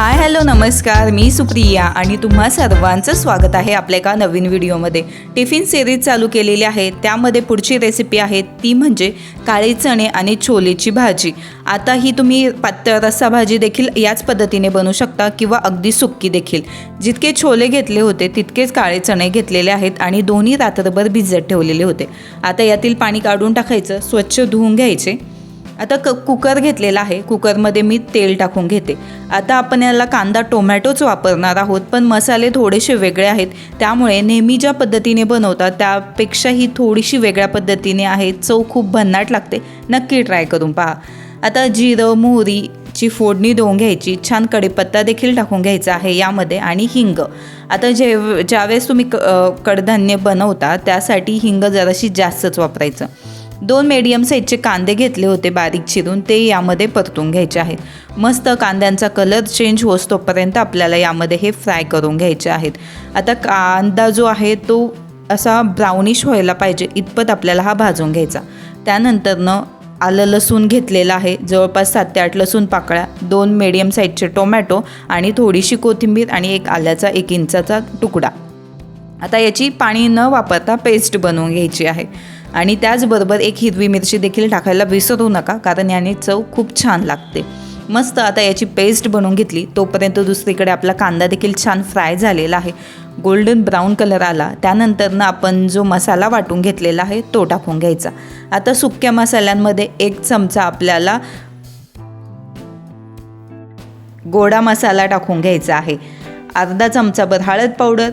Hi hello नमस्कार. मी सुप्रिया आणि तुम्हा सर्वांचं स्वागत आहे आपल्या एका नवीन व्हिडिओमध्ये. टिफिन सिरीज चालू केलेली आहे. त्यामध्ये पुढची रेसिपी आहे. ती म्हणजे काळे चणे आणि छोलेची भाजी. आता ही तुम्ही पातळ रस्सा भाजी देखील याच पद्धतीने बनवू शकता किंवा अगदी सुक्की देखील. जितके छोले घेतले होते तितकेच काळे चणे घेतलेले आहेत आणि दोन्ही रात्रभर भिजत ठेवलेले होते. आता यातील पाणी काढून टाकायचं स्वच्छ धुवून घ्यायचे. आता क कुकर घेतलेला आहे. कुकरमध्ये मी तेल टाकून घेते. आता आपण याला कांदा टोमॅटोच वापरणार आहोत पण मसाले थोडेसे वेगळे आहेत. त्यामुळे नेहमी ज्या पद्धतीने बनवतात त्यापेक्षाही थोडीशी वेगळ्या पद्धतीने आहे. चव खूप भन्नाट लागते. नक्की ट्राय करून पहा. आता जिरं मोहरीची फोडणी देऊन घ्यायची. छान कढीपत्ता देखील टाकून घ्यायचा आहे यामध्ये. आणि हिंग. आता जे ज्यावेळेस तुम्ही क कडधान्य बनवता त्यासाठी हिंग जराशी जास्तच वापरायचं. दोन मीडियम साईजचे कांदे घेतले होते बारीक चिरून. ते यामध्ये परतून घ्यायचे आहेत. मस्त कांद्यांचा कलर चेंज होतोपर्यंत आपल्याला यामध्ये हे फ्राय करून घ्यायचे आहेत. आता कांदा जो आहे तो असा ब्राउनिश व्हायला पाहिजे इतपत आपल्याला हा भाजून घ्यायचा. त्यानंतरनं आलं लसूण घेतलेलं आहे जवळपास सात ते आठ लसूण पाकळ्या दोन मीडियम साईजचे टोमॅटो आणि थोडीशी कोथिंबीर आणि एक आल्याचा एक इंचाचा तुकडा. आता याची पाणी न वापरता पेस्ट बनवून घ्यायची आहे. आणि त्याचबरोबर एक हिरवी मिरची देखील टाकायला विसरू नका कारण याने चव खूप छान लागते. मस्त आता याची पेस्ट बनवून घेतली तोपर्यंत दुसरीकडे आपला कांदा देखील छान फ्राय झालेला आहे. गोल्डन ब्राऊन कलर आला त्यानंतरनं आपण जो मसाला वाटून घेतलेला आहे तो टाकून घ्यायचा. आता सुक्या मसाल्यांमध्ये एक चमचा आपल्याला गोडा मसाला टाकून घ्यायचा आहे. अर्धा चमचाभर हळद पावडर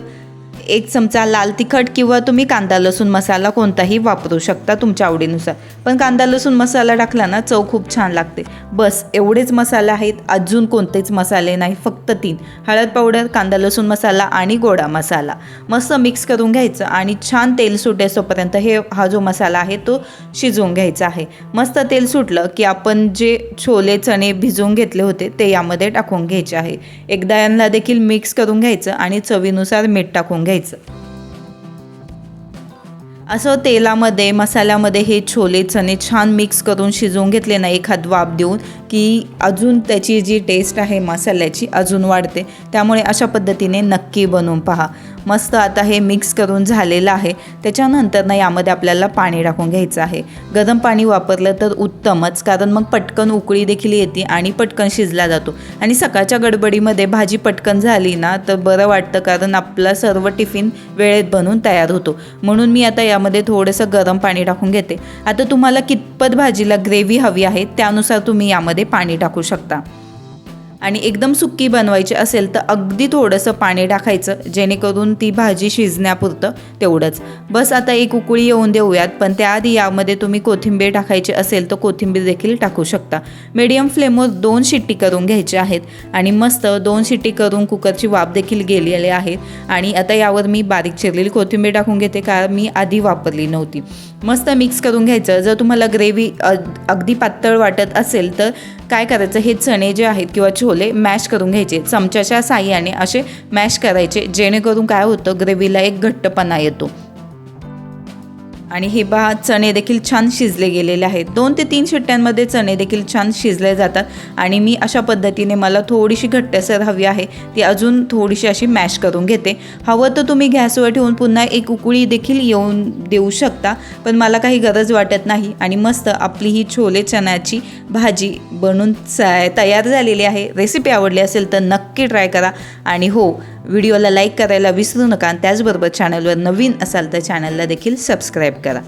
एक चमचा लाल तिखट किंवा तुम्ही कांदा लसूण मसाला कोणताही वापरू शकता तुमच्या आवडीनुसार. पण कांदा लसूण मसाला टाकला ना चव खूप छान लागते. बस एवढेच मसाले आहेत. अजून कोणतेच मसाले नाही फक्त तीन. हळद पावडर कांदा लसूण मसाला आणि गोडा मसाला. मस्त मिक्स करून घ्यायचं आणि छान तेल सुटेसोपर्यंत हे हा जो मसाला आहे तो शिजवून घ्यायचा आहे. मस्त तेल सुटलं की आपण जे छोले चणे भिजवून घेतले होते ते यामध्ये टाकून घ्यायचे आहे. एकदा यांना देखील मिक्स करून घ्यायचं आणि चवीनुसार मीठ टाकून घ्यायचं. असं तेलामध्ये मसाल्यामध्ये हे छोले चणे छान मिक्स करून शिजवून घेतले ना एखाद वाफ देऊन की अजून त्याची जी टेस्ट आहे मसाल्याची अजून वाढते. त्यामुळे अशा पद्धतीने नक्की बनवून पहा. मस्त आता हे मिक्स करून झालेलं आहे. त्याच्यानंतर ना यामध्ये आपल्याला पाणी टाकून घ्यायचं आहे. गरम पाणी वापरलं तर उत्तमच कारण मग पटकन उकळी देखील येते आणि पटकन शिजला जातो. आणि सकाळच्या गडबडीमध्ये भाजी पटकन झाली ना तर बरं वाटतं कारण आपला सर्व टिफिन वेळेत बनवून तयार होतो. म्हणून मी आता यामध्ये थोडंसं गरम पाणी टाकून घेते. आता तुम्हाला कितपत भाजीला ग्रेव्ही हवी आहे त्यानुसार तुम्ही यामध्ये पाणी टाकू शकता. आणि एकदम सुक्की बनवायची असेल तर अगदी थोडंसं पाणी टाकायचं जेणेकरून ती भाजी शिजण्यापुरतं तेवढंच. बस आता एक उकळी येऊन देऊयात पण त्याआधी यामध्ये तुम्ही कोथिंबीर टाकायची असेल तर कोथिंबीर देखील टाकू शकता. मीडियम फ्लेमवर दोन शिट्टी करून घ्यायची आहेत आणि मस्त दोन शिट्टी करून कुकरची वाफ देखील गेलेली आहे. आणि आता यावर मी बारीक चिरलेली कोथिंबीर टाकून घेते कारण मी आधी वापरली नव्हती. मस्त मिक्स करून घ्यायचं. जर तुम्हाला ग्रेव्ही अगदी पातळ वाटत असेल तर काय करायचं? हे चणे जे आहेत किंवा छोले मॅश करून घ्यायचे. चमच्याच्या साह्याने असे मॅश करायचे. जेणेकरून काय होतं ग्रेव्हीला एक घट्टपणा येतो. आणि हे पहा चणे देखील छान शिजले गेलेले आहेत. दोन ते तीन शिट्ट्यांमध्ये चणे देखील छान शिजले जातात आणि मी अशा पद्धतीने मला थोडीशी घट्टसर हवी आहे ती अजून थोडीशी अशी मॅश करून घेते. हवं तर तुम्ही गॅसवर ठेवून पुन्हा एक उकळी देखील येऊन देऊ शकता पण मला काही गरज वाटत नाही. आणि मस्त आपली ही छोले चण्याची भाजी बनून तयार झालेली आहे. रेसिपी आवडली असेल तर नक्की ट्राय करा. आणि हो व्हिडिओला लाईक करायला विसरू नका आणि त्याचबरोबर चॅनलवर नवीन असाल तर चॅनलला देखील सबस्क्राईब करा.